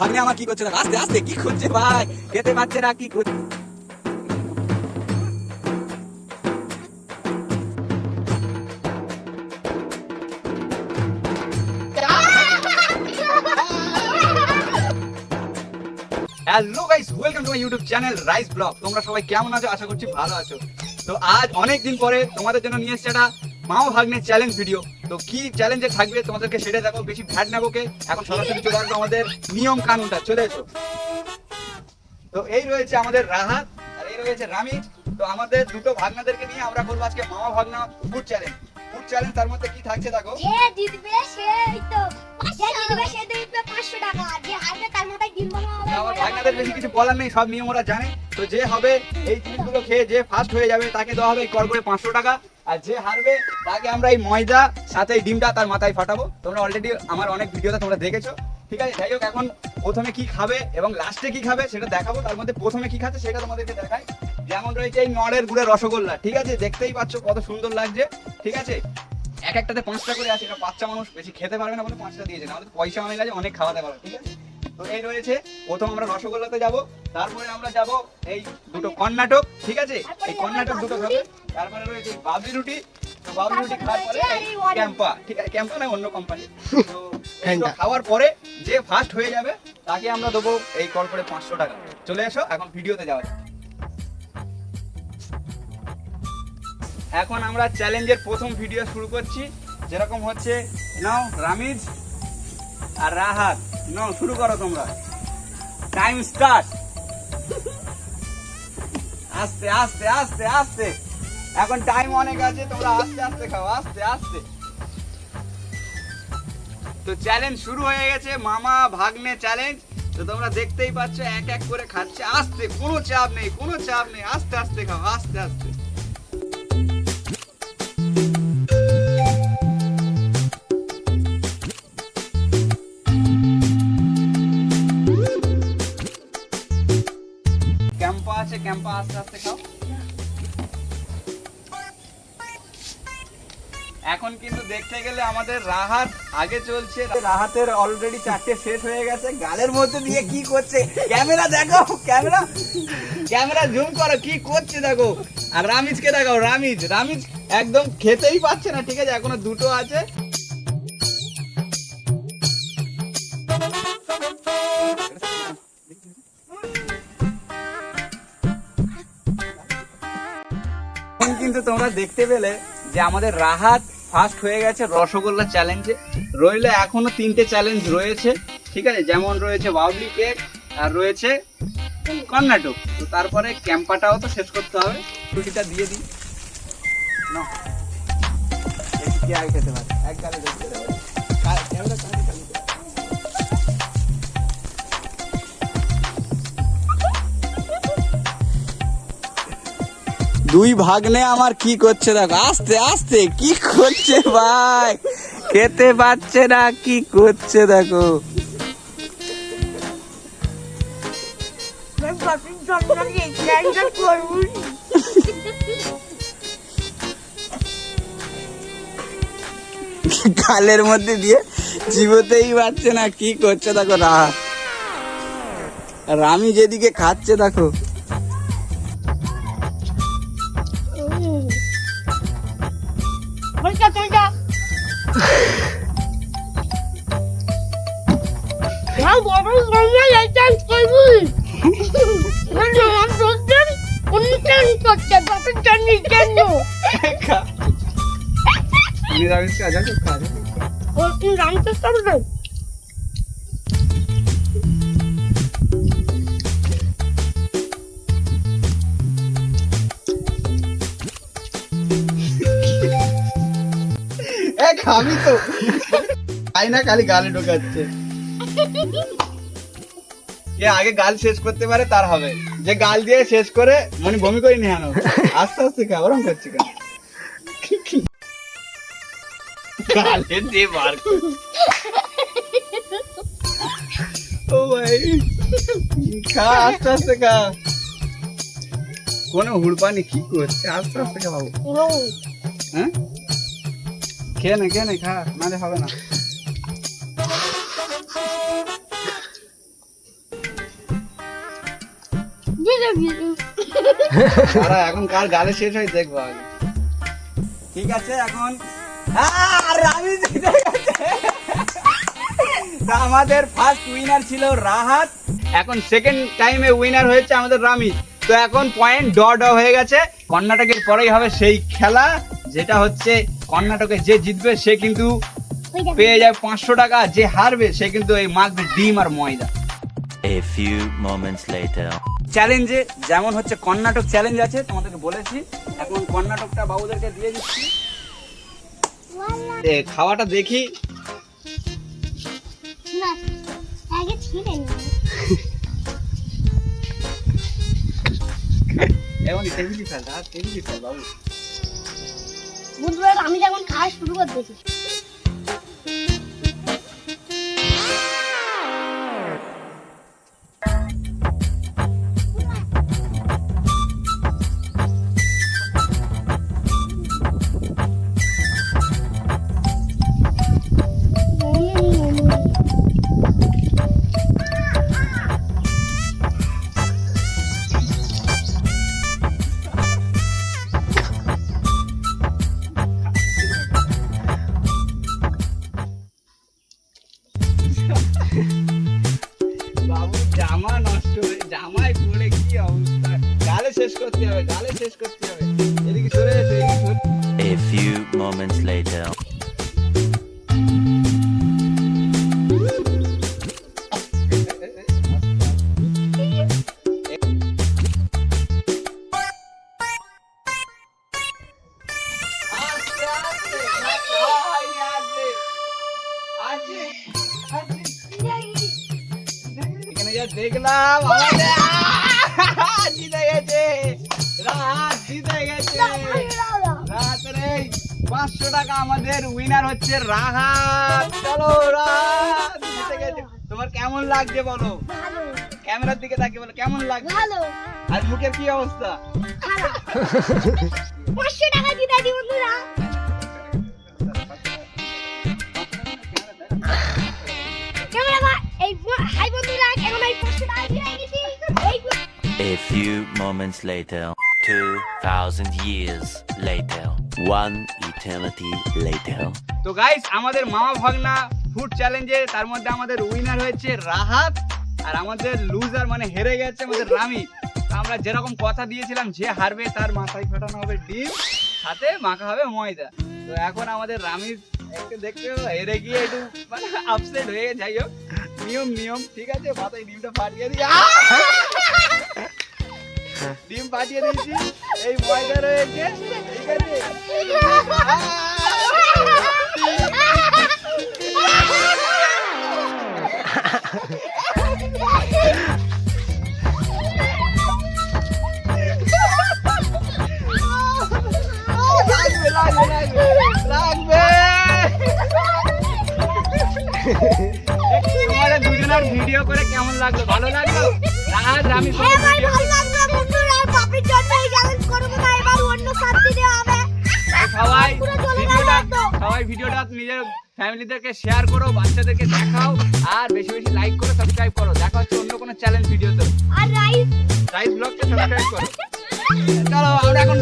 ভাগ্নে আমার কি করছে? আস্তে আস্তে, কি করছে ভাই? খেতে পাচ্ছে না, কি করছে hello guys welcome to my YouTube channel rice blog তোমরা সবাই কেমন আছো? আশা করছি ভালো আছো। তো আজ অনেক দিন পরে তোমাদের জন্য নিয়ে এসেছে একটা মাও ভাগ্নের চ্যালেঞ্জ ভিডিও তো কি চ্যালেঞ্জে থাকবে তোমাদেরকে সেটা দেখো বেশি ভ্যাট নেব কে এখন সরাসরি চলে আসবে আমাদের নিয়ম কানুনটা চলে এসো। তো এই রয়েছে আমাদের রাহাত আর এই রয়েছে রামি। তো আমাদের দুটো ভাগনাদেরকে নিয়ে আমরা করব আজকে মামা ভাগনা ফুড চ্যালেঞ্জ ফুড চ্যালেঞ্জ তার মধ্যে কি থাকছে দেখো? যে জিতবে সে তো যে জিতবে সে জিতবে পাঁচশো টাকা। আর যে হারবে তার মাথায় ডিম আমার ভাগনাদের বেশি কিছু বলার নেই সব নিয়ম ওরা জানে। তো যে হবে এই জিনিসগুলো খেয়ে যে ফার্স্ট হয়ে যাবে তাকে দেওয়া হবে কর করে পাঁচশো টাকা। আর যে হারবে, তাকে আমরা এই ময়দা, সাথে এই ডিমটা তার মাথায় ফাটাবো। তোমরা অলরেডি আমার অনেক ভিডিওতে তোমরা দেখেছ। ঠিক আছে, যাই হোক, এখন প্রথমে কি খাবে এবং লাস্টে কি খাবে সেটা দেখাবো। তার মধ্যে প্রথমে কি খাচ্ছে সেটা তোমাদেরকে দেখাই। যেমন রয়েছে এই নড়ের গুড়ের রসগোল্লা। ঠিক আছে, দেখতেই পাচ্ছ কত সুন্দর লাগছে। ঠিক আছে, এক একটাতে পাঁচটা করে আছে। এটা বাচ্চা মানুষ বেশি খেতে পারবে না বলে পাঁচটা দিয়েছে। আমাদের পয়সা অনেক আছে, অনেক খাওয়াতে পারবে। ঠিক আছে? তো এই রয়েছে। প্রথম আমরা রসগোল্লাতে যাব তারপরে আমরা যাব এই দুটো কর্ণাটক ঠিক আছে? এই কর্ণাটক দুটো খাবে। তারপরে রয়েছে বাবলি রুটি। তো বাবলি রুটি খাওয়ার পরে ক্যাম্পা ঠিক আছে? ক্যাম্পা না অন্য কোম্পানি তো খাওয়ার পরে যে ফার্স্ট হয়ে যাবে তাকে আমরা দেবো এই কল করে পাঁচশো টাকা। চলে এসো এখন ভিডিওতে যাওয়া যাক। এখন আমরা চ্যালেঞ্জের প্রথম ভিডিও শুরু করছি। যেরকম হচ্ছে নাও রামিজ। আর রাহাত, নাও, শুরু করো তোমরা। টাইম স্টার্ট আস্তে আস্তে আস্তে আস্তে। এখন টাইম অনেক আছে, তোমরা আস্তে আস্তে খাও, আস্তে আস্তে। তো চ্যালেঞ্জ শুরু হয়ে গেছে, মামা ভাগ্নে চ্যালেঞ্জ তো তোমরা দেখতেই পাচ্ছ, এক এক করে খাচ্ছে, আস্তে, কোনো চাপ নেই, কোনো চাপ নেই, আস্তে আস্তে খাও, আস্তে আস্তে। ক্যাম্পা আস্তে আস্তে খাও এখন কিন্তু দেখতে গেলে আমাদের রাহাত আগে চলছে। রাহাতের অলরেডি চারটে শেষ হয়ে গেছে। গালের মধ্যে দিয়ে কি করছে? ক্যামেরা দেখো, ক্যামেরা। ক্যামেরা জুম করো, কি করছে দেখো? আর রামিজকে দেখাও, রামিজ রামিজ একদম খেতেই পাচ্ছে না, ঠিক আছে? এখনও দুটো আছে। কিন্তু তোমরা দেখতে পেলে যে আমাদের রাহাত ফার্স্ট হয়ে গেছে রসগোল্লা চ্যালেঞ্জে রইলে এখনও তিনটে চ্যালেঞ্জ রয়েছে, ঠিক আছে? যেমন রয়েছে বাবলি কেক আর রয়েছে কর্ণাটক। তো তারপরে ক্যাম্পাটাও তো শেষ করতে হবে। ছুটিটা দিয়ে দিই। খেতে পারে। এক গালে দুই ভাগ্নে আমার কি করছে দেখো? আস্তে আস্তে কি করছে ভাই? খেতে পাচ্ছে না কি করছে দেখো? গালের মধ্যে দিয়ে চিবোতেই পারছে না কি করছে দেখো রাহা। আর আমি যেদিকে খাচ্ছে দেখো। বলটা চলটা হ্যাঁ বড় বড় লাইটান করবি মানে আমার দোস্তের অনুষ্ঠান করছে বাপের জন্য জন্য নিরামিষ কাজ আছে কাজ ও তুই জানতে পারবে এ খাবি তো না খালি গালে ঢোকাচ্ছে। যে আগে গাল শেষ করতে পারে তার হবে। যে গাল দিয়ে শেষ করে মানে বমি করে নিয়ে আনো। আস্তে আস্তে খা ওরম করছে কেন? গালে দিয়ে বার। ও ভাই খা আস্তে আস্তে খা। কোনো হুড়পানি কি করছে? আস্তে আস্তে খা বাবু। হ্যাঁ? খেয়ে নে খেয়ে নে খা নালে হবে না। এখন কার গালে শেষ হয় দেখব আগে। ঠিক আছে এখন। আমাদের ফার্স্ট উইনার ছিল রাহাত। এখন সেকেন্ড টাইমে উইনার হয়েছে আমাদের রামি। তো এখন পয়েন্ট ড ড হয়ে গেছে। কর্ণাটকের পরেই হবে সেই খেলা যেটা হচ্ছে কর্ণাটকে যে জিতবে সে কিন্তু পেয়ে যাবে পাঁচশো টাকা। যে হারবে সে কিন্তু এই মাখবে ডিম আর ময়দা। A few moments later. চ্যালেঞ্জে যেমন হচ্ছে কর্ণাটক চ্যালেঞ্জ আছে তোমাদেরকে বলেছি এখন কর্ণাটকটা বাবুদেরকে দিয়ে দিচ্ছি। খাওয়াটা দেখি। এমন টেবিলি ফেল টেবিলি ফেল বাবু। বুধবার আমি যখন খাওয়া শুরু করে দিয়েছি। বাবু, জামা নষ্ট হয়ে জামায় পড়ে কি অবস্থা গালে শেষ করতে হবে গালে শেষ করতে হবে এদিকে সরে এসো A few moments later. আহ! জিতে গেছে। রাত জিতে গেছে। রাত্রে পাঁচশো টাকা আমাদের উইনার হচ্ছে রাহাত। চলো রাত জিতে গেছে। তোমার কেমন লাগছে বলো? ক্যামেরার দিকে তাকিয়ে বলো কেমন লাগছে? আর মুখের কি অবস্থা? পাঁচশো টাকা দি বন্ধুরা। এই হাই বন্ধুরা এখন এই A few moments later. 2,000 years later. One eternity later. তো গাইস আমাদের মামা ভাগনা ফুড চ্যালেঞ্জে তার মধ্যে আমাদের উইনার হয়েছে রাহাত আর আমাদের লুজার মানে হেরে গেছে আমাদের রামি আমরা যেরকম কথা দিয়েছিলাম যে হারবে তার মাথায় ফাটানো হবে ডিম সাথে মাখা হবে ময়দা তো এখন আমাদের রামির একটু দেখতে হেরে গিয়ে একটু মানে আপসেট হয়ে যাই হোক নিয়ম নিয়ম ঠিক আছে? মাথায় ডিমটা ফাটিয়ে দিই! ডিম ফাটিয়ে দিয়েছি। এই ময়দা রয়েছে। ঠিক আছে? লাগবে। তোমাদের ভিডিও করে কেমন লাগল? ভালো লাগল? রাজ আমি হবে। সবাই ভিডিওটা সবাই ভিডিওটা নিজের ফ্যামিলিদেরকে শেয়ার করো বাচ্চাদেরকে দেখাও আর বেশি বেশি লাইক করো সাবস্ক্রাইব করো। দেখা হচ্ছে অন্য কোনো চ্যালেঞ্জ ভিডিওতে আর রাইস রাইস ব্লগকে সাবস্ক্রাইব করো। চলো আমরা এখন